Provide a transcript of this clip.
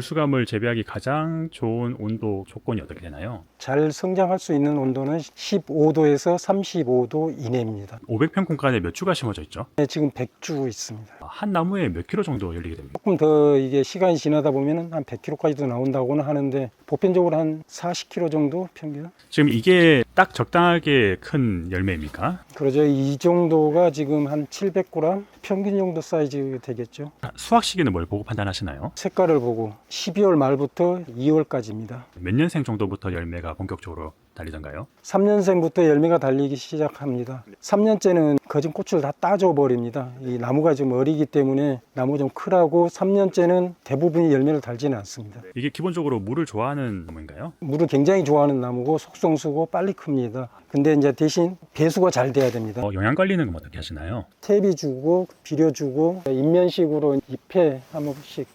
불수감을 재배하기 가장 좋은 온도 조건이 어떻게 되나요? 잘 성장할 수 있는 온도는 15도에서 35도 이내입니다. 500평 공간에 몇 주가 심어져 있죠? 네, 지금 100주 있습니다. 한 나무에 몇 킬로 정도 열리게 됩니까? 조금 더 이게 시간이 지나다 보면 한 100kg까지도 나온다고는 하는데 보편적으로 한 40kg 정도 평균. 지금 이게 딱 적당하게 큰 열매입니까? 그러죠. 이 정도가 지금 한 700g 평균 정도 사이즈 되겠죠. 수확 시기는 뭘 보고 판단하시나요? 색깔을 보고 12월 말부터 2월까지입니다. 몇 년생 정도부터 열매가 본격적으로 달리던가요? 3년생부터 열매가 달리기 시작합니다. 3년째는 거진 꽃을 다 따줘 버립니다. 이 나무가 좀 어리기 때문에 나무 좀 크라고 3년째는 대부분이 열매를 달지는 않습니다. 이게 기본적으로 물을 좋아하는 나무인가요? 물을 굉장히 좋아하는 나무고 속성수고 빨리 큽니다. 근데 이제 대신 배수가 잘 돼야 됩니다. 어, 영양 관리는 그럼 어떻게 하시나요? 탭이 주고 비료 주고 인면식으로 잎에 한 번씩